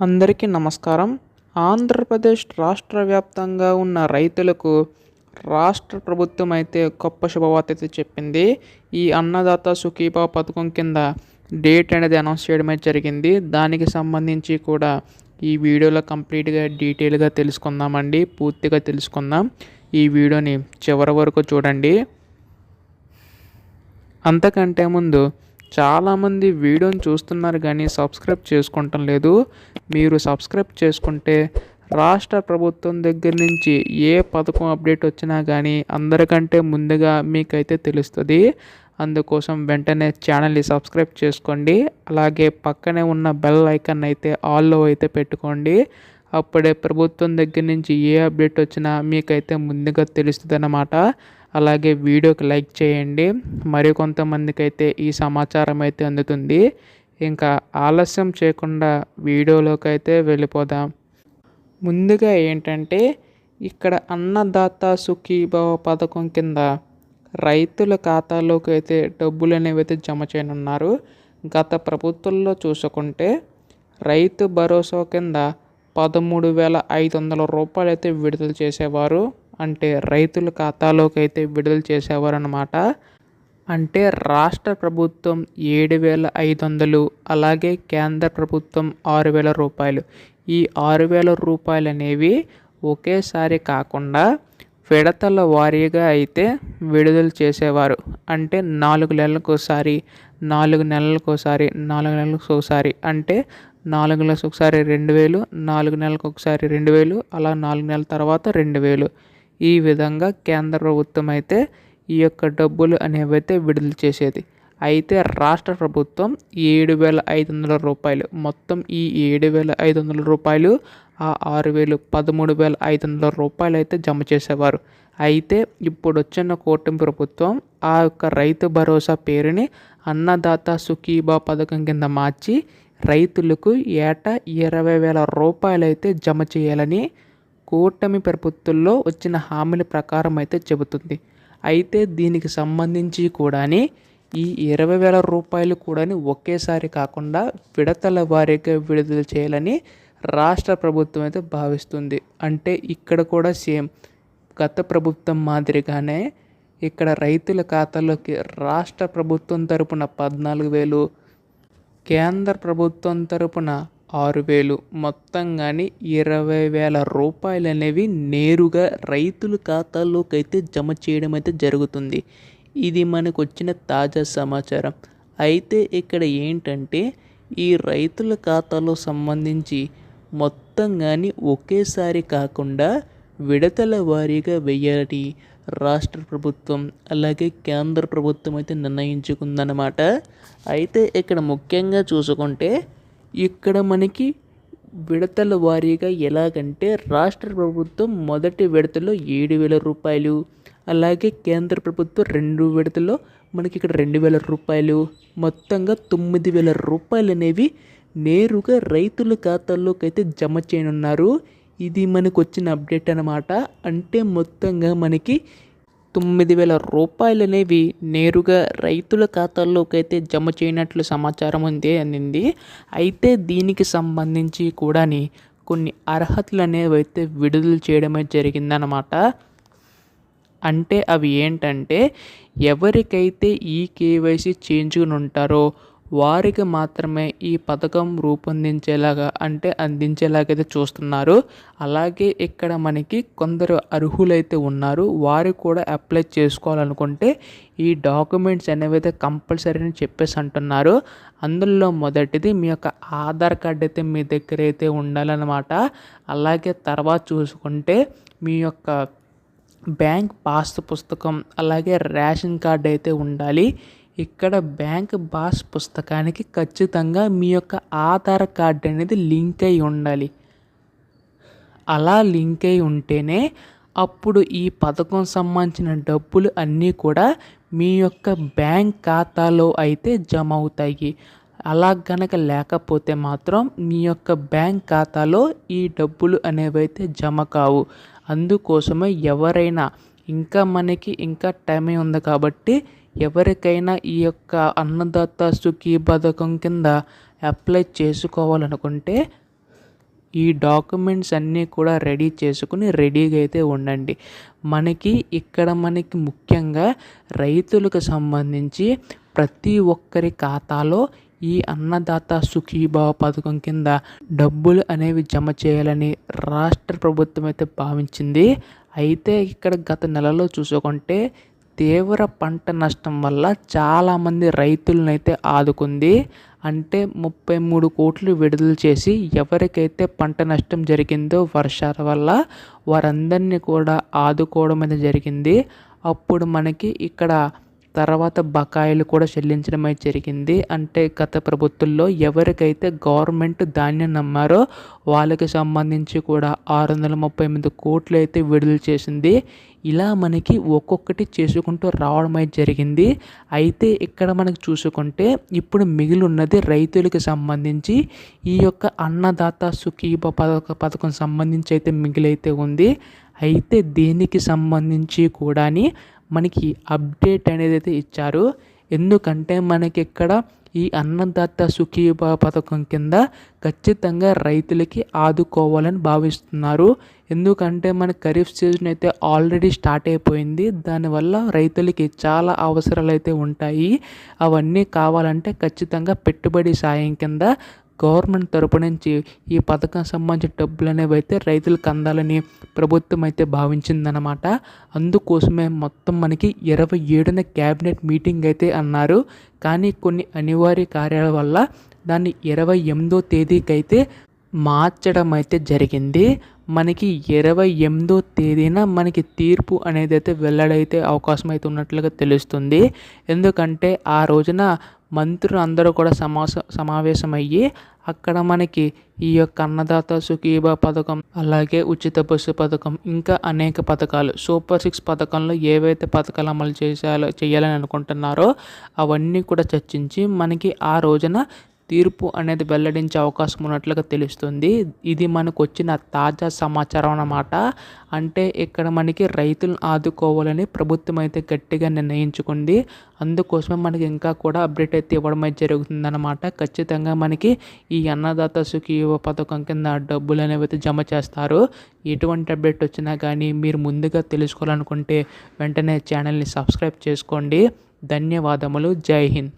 అందరికీ నమస్కారం. ఆంధ్రప్రదేశ్ రాష్ట్ర వ్యాప్తంగా ఉన్న రైతులకు రాష్ట్ర ప్రభుత్వం అయితే గొప్ప శుభవార్త అయితే చెప్పింది. ఈ అన్నదాత సుఖీభావ పథకం కింద డేట్ అనేది అనౌన్స్ చేయడమే జరిగింది. దానికి సంబంధించి కూడా ఈ వీడియోలో కంప్లీట్గా డీటెయిల్గా తెలుసుకుందామండి. పూర్తిగా తెలుసుకుందాం. ఈ వీడియోని చివరి వరకు చూడండి. అంతకంటే ముందు చాలామంది వీడియోని చూస్తున్నారు కానీ సబ్స్క్రైబ్ చేసుకుంటం లేదు. మీరు సబ్స్క్రైబ్ చేసుకుంటే రాష్ట్ర ప్రభుత్వం దగ్గర నుంచి ఏ పథకం అప్డేట్ వచ్చినా కానీ అందరికంటే ముందుగా మీకైతే తెలుస్తుంది. అందుకోసం వెంటనే ఛానల్ని సబ్స్క్రైబ్ చేసుకోండి. అలాగే పక్కనే ఉన్న బెల్ ఐకాన్ అయితే ఆల్లో అయితే పెట్టుకోండి. అప్పుడే ప్రభుత్వం దగ్గర నుంచి ఏ అప్డేట్ వచ్చినా మీకైతే ముందుగా తెలుస్తుంది అన్నమాట అలాగే వీడియోకి లైక్ చేయండి. మరికొంతమందికి అయితే ఈ సమాచారం అయితే అందుతుంది. ఇంకా ఆలస్యం చేయకుండా వీడియోలోకి అయితే వెళ్ళిపోదాం. ముందుగా ఏంటంటే ఇక్కడ అన్నదాత సుఖీభావ పథకం కింద రైతుల ఖాతాలోకి అయితే డబ్బులు అనేవి అయితే జమ చేయనున్నారు. గత ప్రభుత్వంలో చూసుకుంటే రైతు భరోసా కింద పదమూడు వేల ఐదు వందల రూపాయలు అయితే విడుదల చేసేవారు. అంటే రైతుల ఖాతాలోకి అయితే విడుదల చేసేవారనమాట అంటే రాష్ట్ర ప్రభుత్వం ఏడు వేల ఐదు వందలు అలాగే కేంద్ర ప్రభుత్వం ఆరు వేల రూపాయలు. ఈ ఆరు వేల రూపాయలు అనేవి ఒకేసారి కాకుండా విడతల వారీగా అయితే విడుదల చేసేవారు. అంటే నాలుగు నెలలకు ఒకసారి నాలుగు నెలలకు ఒకసారి నాలుగు నెలలకు ఒకసారి అంటే నాలుగు నెలలకు ఒకసారి రెండు వేలు నాలుగు నెలలకు ఒకసారి రెండు వేలు అలా నాలుగు నెలల తర్వాత రెండు వేలు. ఈ విధంగా కేంద్ర ప్రభుత్వం అయితే ఈ యొక్క డబ్బులు అనేవి అయితే విడుదల చేసేది. అయితే రాష్ట్ర ప్రభుత్వం ఏడు వేల ఐదు వందల రూపాయలు మొత్తం ఈ ఏడు వేల ఐదు వందల రూపాయలు ఆ ఆరు వేలు పదమూడు వేల ఐదు వందల రూపాయలు అయితే జమ చేసేవారు. అయితే ఇప్పుడు వచ్చిన కూటమి ప్రభుత్వం ఆ యొక్క రైతు భరోసా పేరుని అన్నదాత సుఖీబా పథకం కింద మార్చి రైతులకు ఏటా ఇరవై వేల రూపాయలు అయితే జమ చేయాలని కూటమి ప్రభుత్వంలో వచ్చిన హామీల ప్రకారం అయితే చెబుతుంది. అయితే దీనికి సంబంధించి కూడాని ఈ ఇరవై వేల రూపాయలు కూడాని ఒకేసారి కాకుండా విడతల వారీగా విడుదల చేయాలని రాష్ట్ర ప్రభుత్వం అయితే భావిస్తుంది. అంటే ఇక్కడ కూడా సేమ్ గత ప్రభుత్వం మాదిరిగానే ఇక్కడ రైతుల ఖాతాలోకి రాష్ట్ర ప్రభుత్వం తరపున పద్నాలుగు వేలు కేంద్ర ప్రభుత్వం తరపున ఆరు వేలు మొత్తంగానే ఇరవై వేల రూపాయలు అనేవి నేరుగా రైతుల ఖాతాల్లోకి అయితే జమ చేయడం అయితే జరుగుతుంది. ఇది మనకు వచ్చిన తాజా సమాచారం. అయితే ఇక్కడ ఏంటంటే ఈ రైతుల ఖాతాలో సంబంధించి మొత్తం కానీ ఒకేసారి కాకుండా విడతల వారీగా వెయ్యాలని రాష్ట్ర ప్రభుత్వం అలాగే కేంద్ర ప్రభుత్వం అయితే నిర్ణయించుకుందనమాట అయితే ఇక్కడ ముఖ్యంగా చూసుకుంటే ఇక్కడ మనకి విడతల వారీగా ఎలాగంటే రాష్ట్ర ప్రభుత్వం మొదటి విడతలో ఏడు వేల రూపాయలు అలాగే కేంద్ర ప్రభుత్వం రెండు విడతలో మనకి ఇక్కడ రెండు వేల రూపాయలు. మొత్తంగా తొమ్మిది వేల రూపాయలు అనేవి నేరుగా రైతుల ఖాతాల్లోకి అయితే జమ చేయనున్నారు. ఇది మనకు వచ్చిన అప్డేట్ అనమాట అంటే మొత్తంగా మనకి తొమ్మిది వేల రూపాయలు అనేవి నేరుగా రైతుల ఖాతాల్లోకి అయితే జమ చేయనట్లు సమాచారం ఉంది అందింది అయితే దీనికి సంబంధించి కూడాని కొన్ని అర్హతలు అనేవి అయితే విడుదల చేయడమే జరిగిందనమాట అంటే అవి ఏంటంటే ఎవరికైతే ఈ కేవైసీ చేయించుకుని ఉంటారో వారికి మాత్రమే ఈ పథకం రూపొందించేలాగా అంటే అందించేలాగైతే చూస్తున్నారు. అలాగే ఇక్కడ మనకి కొందరు అర్హులైతే ఉన్నారు. వారు కూడా అప్లై చేసుకోవాలనుకుంటే ఈ డాక్యుమెంట్స్ అనేవి అయితే కంపల్సరీ అని చెప్పేసి అంటున్నారు. అందులో మొదటిది మీ యొక్క ఆధార్ కార్డ్ అయితే మీ దగ్గర అయితే ఉండాలన్నమాట. అలాగే తర్వాత చూసుకుంటే మీ యొక్క బ్యాంక్ పాస్ పుస్తకం అలాగే రేషన్ కార్డ్ అయితే ఉండాలి. ఇక్కడ బ్యాంక్ పాస్ పుస్తకానికి ఖచ్చితంగా మీ యొక్క ఆధార్ కార్డ్ అనేది లింక్ అయి ఉండాలి. అలా లింక్ అయి ఉంటేనే అప్పుడు ఈ పథకం సంబంధించిన డబ్బులు అన్నీ కూడా మీ యొక్క బ్యాంక్ ఖాతాలో అయితే జమ అవుతాయి. అలా గనక లేకపోతే మాత్రం మీ యొక్క బ్యాంక్ ఖాతాలో ఈ డబ్బులు అనేవి అయితే జమ కావు. అందుకోసమే ఎవరైనా ఇంకా మనకి ఇంకా టైం ఉంది కాబట్టి ఎవరికైనా ఈ యొక్క అన్నదాత సుఖీ పథకం కింద అప్లై చేసుకోవాలనుకుంటే ఈ డాక్యుమెంట్స్ అన్నీ కూడా రెడీ చేసుకుని రెడీగా అయితే ఉండండి. మనకి ఇక్కడ మనకి ముఖ్యంగా రైతులకు సంబంధించి ప్రతి ఒక్కరి ఖాతాలో ఈ అన్నదాత సుఖీభావ పథకం కింద డబ్బులు అనేవి జమ చేయాలని రాష్ట్ర ప్రభుత్వం అయితే భావించింది. అయితే ఇక్కడ గత నెలలో చూసుకుంటే తీవ్ర పంట నష్టం వల్ల చాలామంది రైతులనైతే ఆదుకుంది. అంటే ముప్పై మూడు కోట్లు విడుదల చేసి ఎవరికైతే పంట నష్టం జరిగిందో వర్షాల వల్ల వారందరినీ కూడా ఆదుకోవడం అనేది జరిగింది. అప్పుడు మనకి ఇక్కడ తర్వాత బకాయిలు కూడా చెల్లించడం అయితే జరిగింది. అంటే గత ప్రభుత్వంలో ఎవరికైతే గవర్నమెంట్ ధాన్యం నమ్మారో వాళ్ళకి సంబంధించి కూడా ఆరు వందల ముప్పై ఎనిమిది కోట్లు అయితే విడుదల చేసింది. ఇలా మనకి ఒక్కొక్కటి చేసుకుంటూ రావడం అయితే జరిగింది. అయితే ఇక్కడ మనకు చూసుకుంటే ఇప్పుడు మిగిలి ఉన్నది రైతులకు సంబంధించి ఈ యొక్క అన్నదాత సుఖీభ పథక పథకం సంబంధించి అయితే మిగిలైతే ఉంది. అయితే దీనికి సంబంధించి కూడాని మనకి అప్డేట్ అనేది అయితే ఇచ్చారు. ఎందుకంటే మనకి ఇక్కడ ఈ అన్నదాత సుఖీభ పథకం కింద ఖచ్చితంగా రైతులకి ఆదుకోవాలని భావిస్తున్నారు. ఎందుకంటే మన ఖరీఫ్ సీజన్ అయితే ఆల్రెడీ స్టార్ట్ అయిపోయింది. దానివల్ల రైతులకి చాలా అవసరాలు అయితే ఉంటాయి. అవన్నీ కావాలంటే ఖచ్చితంగా పెట్టుబడి సాయం కింద గవర్నమెంట్ తరపు నుంచి ఈ పథకం సంబంధించిన డబ్బులు అనేవి అయితే రైతులకు అందాలని ప్రభుత్వం అయితే భావించిందనమాట అందుకోసమే మొత్తం మనకి ఇరవై ఏడున క్యాబినెట్ మీటింగ్ అయితే అన్నారు. కానీ కొన్ని అనివార్య కార్యాల వల్ల దాన్ని ఇరవై ఎనిమిదో తేదీకైతే మార్చడం అయితే జరిగింది. మనకి ఇరవై ఎనిమిదో తేదీన మనకి తీర్పు అనేది అయితే వెల్లడైతే అవకాశం అయితే ఉన్నట్లుగా తెలుస్తుంది. ఎందుకంటే ఆ రోజున మంత్రులు అందరూ కూడా సమాస సమావేశమయ్యి అక్కడ మనకి ఈ యొక్క అన్నదాత సుఖీభ పథకం అలాగే ఉచిత బస్సు పథకం ఇంకా అనేక పథకాలు సూపర్ సిక్స్ పథకంలో ఏవైతే పథకాలు అమలు చేయాలో చేయాలని అనుకుంటున్నారో అవన్నీ కూడా చర్చించి మనకి ఆ రోజున తీర్పు అనేది వెల్లడించే అవకాశం ఉన్నట్లుగా తెలుస్తుంది. ఇది మనకు వచ్చిన తాజా సమాచారం అన్నమాట. అంటే ఇక్కడ మనకి రైతులను ఆదుకోవాలని ప్రభుత్వం అయితే గట్టిగా నిర్ణయించుకుంది. అందుకోసమే మనకి ఇంకా కూడా అప్డేట్ అయితే ఇవ్వడం అయితే జరుగుతుందన్నమాట. ఖచ్చితంగా మనకి ఈ అన్నదాత సుఖీవ పథకం కింద డబ్బులు అనేవి అయితే జమ చేస్తారు. ఎటువంటి అప్డేట్ వచ్చినా కానీ మీరు ముందుగా తెలుసుకోవాలనుకుంటే వెంటనే ఛానల్ని సబ్స్క్రైబ్ చేసుకోండి. ధన్యవాదములు. జై హింద్.